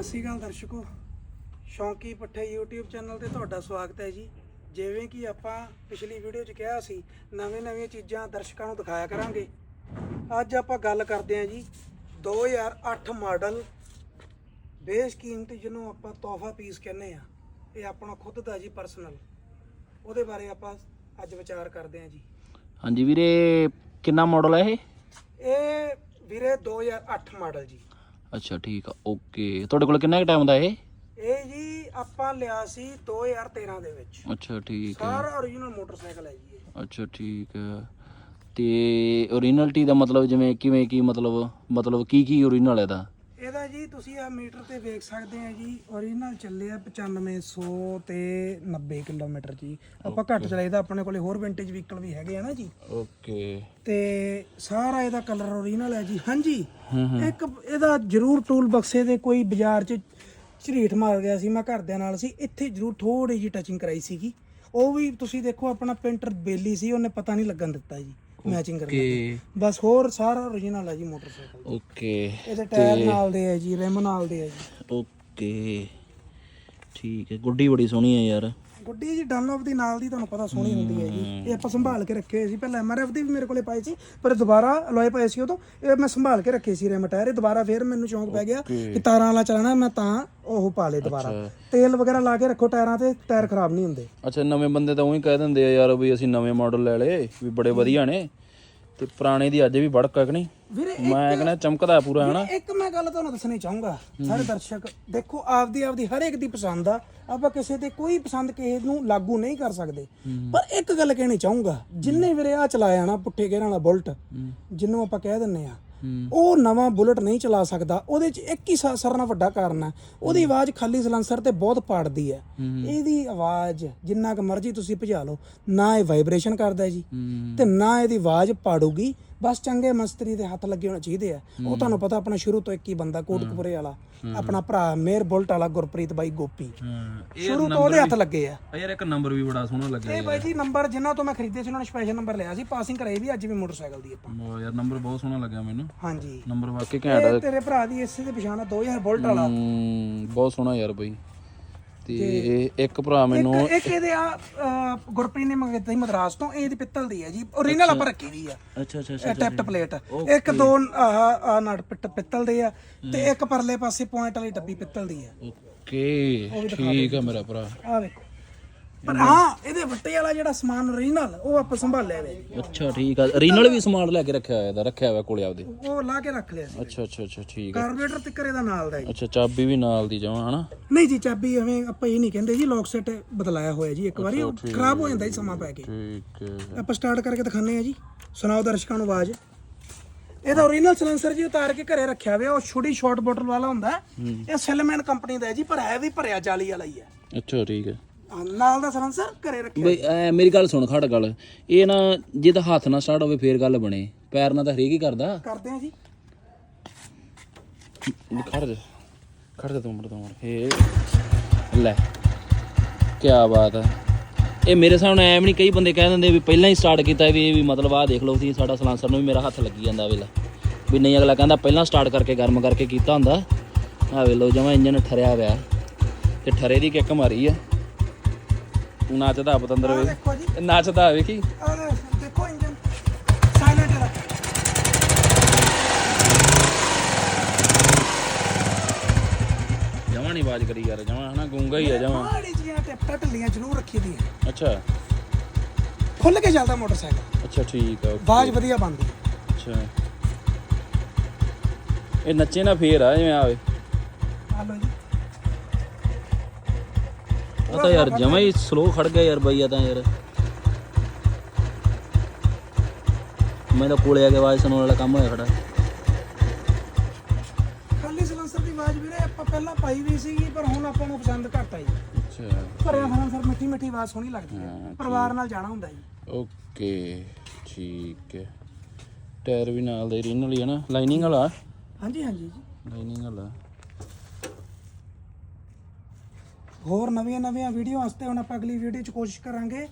ਸਤਿ ਸ਼੍ਰੀ ਅਕਾਲ ਦਰਸ਼ਕੋ। ਸ਼ੌਂਕੀ ਪੱਠੇ YouTube channel ਤੇ ਤੁਹਾਡਾ ਸਵਾਗਤ ਹੈ ਜੀ। ਜਿਵੇਂ ਕਿ ਆਪਾਂ ਪਿਛਲੀ ਵੀਡੀਓ 'ਚ ਕਿਹਾ ਸੀ ਨਵੇਂ-ਨਵੀਆਂ ਚੀਜ਼ਾਂ ਦਰਸ਼ਕਾਂ ਨੂੰ ਦਿਖਾਇਆ ਕਰਾਂਗੇ। ਅੱਜ ਆਪਾਂ ਗੱਲ ਕਰਦੇ ਹਾਂ ਜੀ 2008 ਮਾਡਲ ਬੇਸ਼ਕੀਮਤੀ ਜਿਹਨੂੰ ਆਪਾਂ ਤੋਹਫਾ ਪੀਸ ਕਹਿੰਦੇ ਆ ਇਹ ਆਪਣਾ ਖੁਦ ਦਾ ਜੀ ਪਰਸਨਲ ਉਹਦੇ ਬਾਰੇ ਆਪਾਂ ਅੱਜ ਵਿਚਾਰ ਕਰਦੇ ਹਾਂ ਜੀ। ਹਾਂਜੀ ਵੀਰੇ ਕਿੰਨਾ ਮਾਡਲ ਹੈ ਇਹ? ਇਹ ਵੀਰੇ 2008 ਮਾਡਲ ਜੀ। ਅੱਛਾ ਠੀਕ ਆ ਓਕੇ। ਤੁਹਾਡੇ ਕੋਲ ਕਿੰਨਾ ਟਾਈਮ ਦਾ ਇਹ? ਇਹ ਜੀ ਆਪਾਂ ਲਿਆ ਸੀ 2013 ਦੇ ਵਿੱਚ। ਅੱਛਾ ਠੀਕ ਹੈ ਸਾਰਾ origignal ਮੋਟਰਸਾਈਕਲ ਹੈ ਜੀ ਇਹ। ਅੱਛਾ ਠੀਕ ਹੈ ਤੇ ਓਰੀਜਨਲਟੀ ਦਾ ਮਤਲਬ ਜਿਵੇਂ ਕਿਵੇਂ ਕੀ ਮਤਲਬ ਮਤਲਬ ਕੀ ਕੀ ਓਰੀਜਨਲ ਹੈ ਦਾ ਇਹਦਾ ਜੀ ਤੁਸੀਂ ਆ ਮੀਟਰ ਤੇ ਵੇਖ ਸਕਦੇ ਆ ਜੀ origignal ਚੱਲਿਆ 9500 ਤੇ 90 ਕਿਲੋਮੀਟਰ ਜੀ। ਆਪਾਂ ਘੱਟ ਚਲਾਈਦਾ ਆਪਣੇ ਕੋਲੇ ਹੋਰ ਵਿੰਟੇਜ ਵਹੀਕਲ ਵੀ ਹੈਗੇ ਆ ਨਾ ਜੀ। ਓਕੇ ਤੇ ਸਾਰਾ ਇਹਦਾ ਕਲਰ origignal ਹੈ ਜੀ। ਹਾਂਜੀ ਇੱਕ ਇਹਦਾ ਜ਼ਰੂਰ ਟੂਲ ਬਕਸੇ ਦੇ ਕੋਈ ਬਾਜ਼ਾਰ 'ਚ ਝਰੀਟ ਮਾਰ ਗਿਆ ਸੀ ਮੈਂ ਘਰਦਿਆਂ ਨਾਲ ਸੀ ਇੱਥੇ ਜ਼ਰੂਰ ਥੋੜੀ ਜਿਹੀ ਟੱਚਿੰਗ ਕਰਾਈ ਸੀਗੀ। ਉਹ ਵੀ ਤੁਸੀਂ ਦੇਖੋ ਆਪਣਾ ਪੇਂਟਰ ਬੇਲੀ ਸੀ ਉਹਨੇ ਪਤਾ ਨਹੀਂ ਲੱਗਣ ਦਿੱਤਾ ਜੀ। ਮੈਚਿੰਗ ਕਰਨ ਓਕੇ ਬਸ ਹੋਰ ਸਾਰਾ origignal ਹੈ ਜੀ ਮੋਟਰਸਾਈਕਲ ਓਕੇ ਇਹਦੇ ਟਾਇਰ ਨਾਲ ਦੇ ਜੀ ਰਿਮ ਨਾਲ ਦੇ ਆ ਜੀ। ਓਕੇ ਠੀਕ ਹੈ ਗੁੱਡੀ ਬੜੀ ਸੋਹਣੀ ਹੈ ਯਾਰ। ਗੁੱਡੀ ਜੀ ਡਨਲਪ ਦੀ ਨਾਲ ਦੀ ਤੁਹਾਨੂੰ ਪਤਾ ਸੋਹਣੀ ਹੁੰਦੀ ਹੈ ਜੀ। ਇਹ ਆਪਾਂ ਸੰਭਾਲ ਕੇ ਰੱਖੇ ਹੋਏ ਸੀ। ਪਹਿਲਾਂ ਐਮਆਰਐਫ ਦੀ ਵੀ ਮੇਰੇ ਕੋਲੇ ਪਾਈ ਸੀ ਪਰ ਦੁਬਾਰਾ ਅਲੋਏ ਪਏ ਸੀ ਉਦੋਂ। ਇਹ ਮੈਂ ਸੰਭਾਲ ਕੇ ਰੱਖੇ ਸੀ ਰਿਮ ਟਾਇਰ ਇਹ ਦੁਬਾਰਾ ਫੇਰ ਮੈਨੂੰ ਸ਼ੌਂਕ ਪੈ ਗਿਆ ਕਿ ਤਾਰਾਂ ਵਾਲਾ ਚਲਾਣਾ ਮੈਂ ਤਾਂ ਉਹ ਪਾ ਲੇ ਦੁਬਾਰਾ। ਤੇਲ ਵਗੈਰਾ ਲਾ ਕੇ ਰੱਖੋ ਟਾਇਰਾਂ ਤੇ ਟਾਇਰ ਖਰਾਬ ਨਹੀਂ ਹੁੰਦੇ। ਅੱਛਾ ਨਵੇਂ ਬੰਦੇ ਤਾਂ ਉਹੀ ਕਹਿ ਦਿੰਦੇ ਆ ਯਾਰ ਵੀ ਅਸੀਂ ਨਵੇਂ ਮਾਡਲ ਲੈ ਲਏ ਵੀ ਬੜੇ ਵਧੀਆ ਨੇ। ਤੇ ਪੁਰਾਣੇ ਦੀ ਅੱਜ ਵੀ ਬੜਕ ਹੈ ਕਿ ਨਹੀਂ? ਵੀਰੇ ਮੈਂ ਕਹਿੰਦਾ ਚਮਕਦਾ ਹੈ ਪੂਰਾ ਹਨਾ? ਇੱਕ ਮੈਂ ਗੱਲ ਤੁਹਾਨੂੰ ਦੱਸਣੀ ਚਾਹੂੰਗਾ ਸਾਰੇ ਦਰਸ਼ਕ। ਦੇਖੋ ਆਪਦੀ ਆਪਦੀ ਹਰ ਇੱਕ ਦੀ ਪਸੰਦ ਆ। ਆਪਾਂ ਕਿਸੇ ਤੇ ਕੋਈ ਪਸੰਦ ਕਿਸੇ ਨੂੰ ਲਾਗੂ ਨਹੀਂ ਕਰ ਸਕਦੇ। ਪਰ ਇੱਕ ਗੱਲ ਕਹਿਣੀ ਚਾਹੂੰਗਾ ਜਿੰਨੇ ਵੀਰੇ ਆ ਚਲਾਇਆ ਨਾ ਪੁੱਠੇ ਗੇਰਾਂ ਵਾਲਾ ਬੁਲਟ ਜਿਹਨੂੰ ਆਪਾਂ ਕਹਿ ਦਿੰਨੇ ਆ ਉਹ ਨਵਾਂ ਬੁਲਟ ਨਹੀਂ ਚਲਾ ਸਕਦਾ ਉਹਦੇ ਚ ਇੱਕ ਹੀ ਸ- ਸਾਰਿਆਂ ਨਾਲ ਵੱਡਾ ਕਾਰਨ ਹੈ। ਉਹਦੀ ਆਵਾਜ਼ ਖਾਲੀ ਸਲੈਂਸਰ ਤੇ ਬਹੁਤ ਪਾੜਦੀ ਹੈ। ਇਹਦੀ ਆਵਾਜ਼ ਜਿੰਨਾ ਕੁ ਮਰਜ਼ੀ ਤੁਸੀਂ ਭਜਾ ਲਓ ਨਾ ਇਹ ਵਾਈਬ੍ਰੇਸ਼ਨ ਕਰਦਾ ਜੀ ਤੇ ਨਾ ਇਹਦੀ ਆਵਾਜ਼ ਪਾੜੂਗੀ। ਬਸ ਚੰਗੇ ਮਸਤਰੀ ਦੇ ਹੱਥ ਲੱਗੇ ਹੋਣੇ ਚਾਹੀਦੇ ਆ। ਉਹ ਤੁਹਾਨੂੰ ਪਤਾ ਆਪਣਾ ਸ਼ੁਰੂ ਤੋਂ ਇੱਕ ਹੀ ਬੰਦਾ ਕੋਟਕਪੁਰੇ ਵਾਲਾ। ਆਪਣਾ ਭਰਾ ਮੇਰ ਬੁਲਟ ਵਾਲਾ ਗੁਰਪ੍ਰੀਤ ਬਾਈ ਗੋਪੀ। ਸ਼ੁਰੂ ਤੋਂ ਉਹਦੇ ਹੱਥ ਲੱਗੇ ਆ। ਯਾਰ ਇੱਕ ਨੰਬਰ ਵੀ ਬੜਾ ਸੋਹਣਾ ਲੱਗਿਆ ਇਹ ਬਾਈ ਜੀ ਨੰਬਰ ਜਿਨ੍ਹਾਂ ਤੋਂ ਮੈਂ ਖਰੀਦੇ ਸੀ ਉਹਨਾਂ ਨੇ ਸਪੈਸ਼ਲ ਨੰਬਰ ਲਿਆ ਸੀ। ਪਾਸਿੰਗ ਕਰਾਈ ਵੀ ਅੱਜ ਵੀ ਮੋਟਰਸਾਈਕਲ ਦੀ ਆਪਾਂ। ਉਹ ਯਾਰ ਨੰਬਰ ਬਹੁਤ ਸੋਹਣਾ ਲੱਗਿਆ ਮੈਨੂੰ। ਹਾਂਜੀ। ਨੰਬਰ ਵਾਕਈ ਘੈਂਟ ਆ। ਤੇਰੇ ਭਰਾ ਦੀ ਇਸੇ ਦੇ ਪਛਾਣ ਆ 2000 ਬੁਲਟ ਵਾਲਾ। ਬਹੁਤ ਸੋਹਣਾ ਯਾਰ ਬਈ। ਤੇ ਇੱਕ ਭਰਾ ਮੈਨੂੰ ਇੱਕ ਇੱਕ ਇਹਦੇ ਆ ਗੁਰਪ੍ਰੀਤ ਨੇ ਮੰਗਵਾਈ ਸੀ ਮਦਰਾਸ ਤੋਂ ਇਹ ਇਹਦੀ ਪਿੱਤਲ ਦੀ ਹੈ ਜੀ origignal ਆਪਾਂ ਰੱਖੀ ਵੀ ਆ। ਅੱਛਾ ਅੱਛਾ ਇਹ ਟੈਪਟ ਪਲੇਟ। ਇੱਕ ਦੋ ਆਹ ਆਹ ਨਟ ਪਿੱਤ- ਪਿੱਤਲ ਦੇ ਆ ਤੇ ਇੱਕ ਪਰਲੇ ਪਾਸੇ ਪੁਆਇੰਟ ਵਾਲੀ ਡੱਬੀ ਪਿੱਤਲ ਦੀ ਆ ਓਕੇ ਠੀਕ ਆ ਮੇਰਾ ਭਰਾ। ਆ ਵੇਖੋ। ਪਰ ਹਾਂ ਇਹਦੇ ਵੱਟੇ ਵਾਲਾ ਜਿਹੜਾ ਸਮਾਨ origignal ਉਹ ਆਪਾਂ ਸੰਭਾਲਿਆ ਵੇ ਅੱਛਾ ਠੀਕ ਆ। ਰੀਨਲ ਵੀ ਸਮਾਨ ਲੈ ਕੇ ਰੱਖਿਆ ਹੋਇਆ ਦਾ ਰੱਖਿਆ ਹੋਇਆ ਕੋਲੇ ਆਪਦੇ। ਉਹ ਲਾ ਕੇ ਰੱਖ ਲਿਆ ਸੀ। ਅੱਛਾ ਅੱਛਾ ਅੱਛਾ ਠੀਕ ਆ। ਕਾਰਬੋਰੇਟਰ ਤਿੱਕਰ ਇਹਦਾ ਨਾਲ ਦਾ ਜੀ। ਅੱਛਾ ਚਾਬੀ ਵੀ ਨਾਲ ਦੀ ਜਾਵਾਂ ਹਨਾ? ਨਹੀਂ ਜੀ ਚਾਬੀ ਐਵੇਂ ਆਪਾਂ ਇਹ ਨਹੀਂ ਕਹਿੰਦੇ ਜੀ ਲੌਕ ਸੈਟ ਬਦਲਾਇਆ ਹੋਇਆ ਜੀ ਇੱਕ ਵਾਰੀ ਉਹ ਖਰਾਬ ਹੋ ਜਾਂਦਾ ਜੀ ਸਮਾਂ ਪੈ ਕੇ। ਠੀਕ ਹੈ। ਆਪਾਂ ਸਟਾਰਟ ਕਰਕੇ ਦਿਖਾਉਂਦੇ ਆ ਜੀ। ਸੁਣਾਓ ਦਰਸ਼ਕਾਂ ਨੂੰ ਆਵਾਜ਼। ਇਹਦਾ origignal ਸਿਲੈਂਸਰ ਜੀ ਉਤਾਰ ਕੇ ਘਰੇ ਰੱਖਿਆ ਹੋਇਆ ਉਹ ਛੋਟੀ ਸ਼ਾਰਟ ਬੋਟਲ ਵਾਲਾ ਹੁੰਦਾ। ਹੈ। ਇਹ ਸੈਲਮੈਨ ਕੰਪਨੀ ਦਾ ਹੈ ਜੀ ਪਰ ਹੈ ਵੀ ਭਰਿਆ ਜਾਲੀ ਵਾਲਾ ਹੀ ਹੈ। ਅੱਛਾ ਠੀਕ ਹਾਂ, ਨਾਲ ਦਾ ਸਿਲੈਂਸਰ ਘਰੇ ਰੱਖਿਆ ਬਈ ਐ ਮੇਰੀ ਗੱਲ ਸੁਣ ਖੜ ਗੱਲ। ਇਹ ਨਾ ਜੇ ਤਾਂ ਹੱਥ ਨਾਲ ਸਟਾਰਟ ਹੋਵੇ ਫੇਰ ਗੱਲ ਬਣੇ। ਪੈਰ ਨਾਲ ਤਾਂ ਹਰੇਕ ਹੀ ਕਰਦਾ। ਕਰਦੇ ਆ ਜੀ। ਖੜ ਜਾ। ਖੜ ਜਾ ਤੂੰ ਮਰ ਤੂੰ ਮਰ ਏ ਲੈ ਕੀ ਬਾਤ ਹੈ। ਇਹ ਮੇਰੇ ਸਾਹਮਣੇ ਐਵੇਂ ਨਹੀਂ ਕਈ ਬੰਦੇ ਕਹਿ ਦਿੰਦੇ ਵੀ ਪਹਿਲਾਂ ਹੀ ਸਟਾਰਟ ਕੀਤਾ ਵੀ ਇਹ ਵੀ ਮਤਲਬ ਆਹ ਦੇਖ ਲਓ ਤੁਸੀਂ ਸਾਡਾ ਸਲਾਂਸਰ ਨੂੰ ਵੀ ਮੇਰਾ ਹੱਥ ਲੱਗੀ ਜਾਂਦਾ ਵੇਲਾ ਵੀ ਨਹੀਂ ਅਗਲਾ ਕਹਿੰਦਾ ਪਹਿਲਾਂ ਸਟਾਰਟ ਕਰਕੇ ਗਰਮ ਕਰਕੇ ਕੀਤਾ ਹੁੰਦਾ। ਆਹ ਵੇ ਲਓ ਜਮਾ ਇੰਜਨ ਠਰਿਆ ਹੋਇਆ ਤੇ ਠਰੇ ਦੀ ਕਿੱਕ ਮਾਰੀ ਆ। ਨੱਚਦਾ ਪਤੰਦਰ ਵੇ ਦੇਖੋ ਜੀ ਇਹ ਨੱਚਦਾ ਵੇਖੀ। ਆਹ ਦੇਖੋ ਇੰਜਨ ਸਾਇਲੈਂਟ ਹੈ ਜਮਾ ਨਹੀਂ ਆਵਾਜ਼ ਕਰੀ ਯਾਰ ਜਮਾ ਹਨਾ ਗੂੰਗਾ ਹੀ ਆ ਜਮਾ। ਮਾੜੀ ਜੀਆਂ ਟਿਪਟਾ ਢਿੱਲੀਆਂ ਜ਼ਰੂਰ ਰੱਖੀ ਦੀਆਂ। ਅੱਛਾ। ਖੁੱਲ ਕੇ ਚੱਲਦਾ ਮੋਟਰਸਾਈਕਲ। ਅੱਛਾ ਠੀਕ ਆ ਆਵਾਜ਼ ਵਧੀਆ ਬਣਦੀ। ਅੱਛਾ। ਇਹ ਨੱਚੇ ਨਾ ਫੇਰ ਆ ਜਿਵੇਂ ਆਵੇ। ਆ ਲਓ ਜੀ। ਆ ਤਾਂ ਯਾਰ ਜਮਾ ਹੀ ਸਲੋ ਖੜ ਗਿਆ ਯਾਰ ਬਈ ਆ ਤਾਂ ਯਾਰ। ਮੈਂ ਤਾਂ ਕੋਲੇ ਆ ਕੇ ਆਵਾਜ਼ ਸੁਣਨ ਵਾਲਾ ਕੰਮ ਹੋਇਆ ਖੜਾ। ਖਾਲੀ ਸਿਲੈਂਸਰ ਦੀ ਆਵਾਜ਼ ਵੀਰੇ ਆਪਾਂ ਪਹਿਲਾਂ ਪਾਈ ਵੀ ਸੀਗੀ ਪਰ ਹੁਣ ਆਪਾਂ ਨੂੰ ਪਸੰਦ ਘੱਟ ਆਈ। ਅੱਛਾ। ਭਰਿਆ ਸਿਲੈਂਸਰ ਮਿੱਠੀ ਮਿੱਠੀ ਆਵਾਜ਼ ਸੋਹਣੀ ਲੱਗਦੀ ਹੈ। ਹਾਂ, ਪਰਿਵਾਰ ਨਾਲ ਜਾਣਾ ਹੁੰਦਾ ਜੀ। ਓਕੇ ਠੀਕ ਹੈ। ਟਾਇਰ ਵੀ ਨਾਲ ਦੇ ਰੀਨਲ ਹੀ ਹੈ ਨਾ? ਲਾਈਨਿੰਗ ਵਾਲਾ? ਹਾਂਜੀ ਹਾਂਜੀ ਜੀ। ਲਾਈਨਿੰਗ ਵਾਲਾ। ਹੋਰ ਨਵੀਆਂ ਨਵੀਆਂ ਵੀਡੀਓ ਵਾਸਤੇ ਹੁਣ ਆਪਾਂ ਅਗਲੀ ਵੀਡੀਓ 'ਚ ਕੋਸ਼ਿਸ਼ ਕਰਾਂਗੇ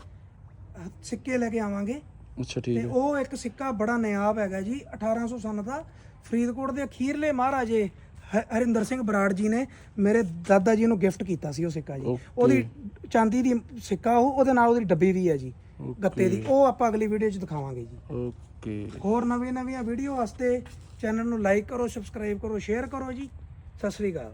ਸਿੱਕੇ ਲੈ ਕੇ ਆਵਾਂਗੇ। ਅੱਛਾ ਠੀਕ ਤੇ ਹੈ। ਉਹ ਇੱਕ ਸਿੱਕਾ ਬੜਾ ਨਿਆਬ ਹੈਗਾ ਜੀ 1800 ਸਨ ਦਾ। ਫਰੀਦਕੋਟ ਦੇ ਅਖੀਰਲੇ ਮਹਾਰਾਜੇ ਹ- ਹਰਿੰਦਰ ਸਿੰਘ ਬਰਾੜ ਜੀ ਨੇ ਮੇਰੇ ਦਾਦਾ ਜੀ ਨੂੰ ਗਿਫਟ ਕੀਤਾ ਸੀ ਉਹ ਸਿੱਕਾ ਜੀ। Okay. ਉਹਦੀ ਚਾਂਦੀ ਦੀ ਸਿੱਕਾ ਉਹ ਉਹਦੇ ਨਾਲ ਉਹਦੀ ਡੱਬੀ ਵੀ ਹੈ ਜੀ ਗੱਤੇ ਦੀ। ਉਹ ਆਪਾਂ ਅਗਲੀ ਵੀਡੀਓ 'ਚ ਦਿਖਾਵਾਂਗੇ ਜੀ। ਓਕੇ। ਹੋਰ ਨਵੀਆਂ ਨਵੀਆਂ ਵੀਡੀਓ ਵਾਸਤੇ ਚੈਨਲ ਨੂੰ ਲਾਈਕ ਕਰੋ ਸਬਸਕ੍ਰਾਈਬ ਕਰੋ ਸ਼ੇਅਰ ਕਰੋ ਜੀ। ਸਤਿ ਸ੍ਰੀ ਅਕਾਲ।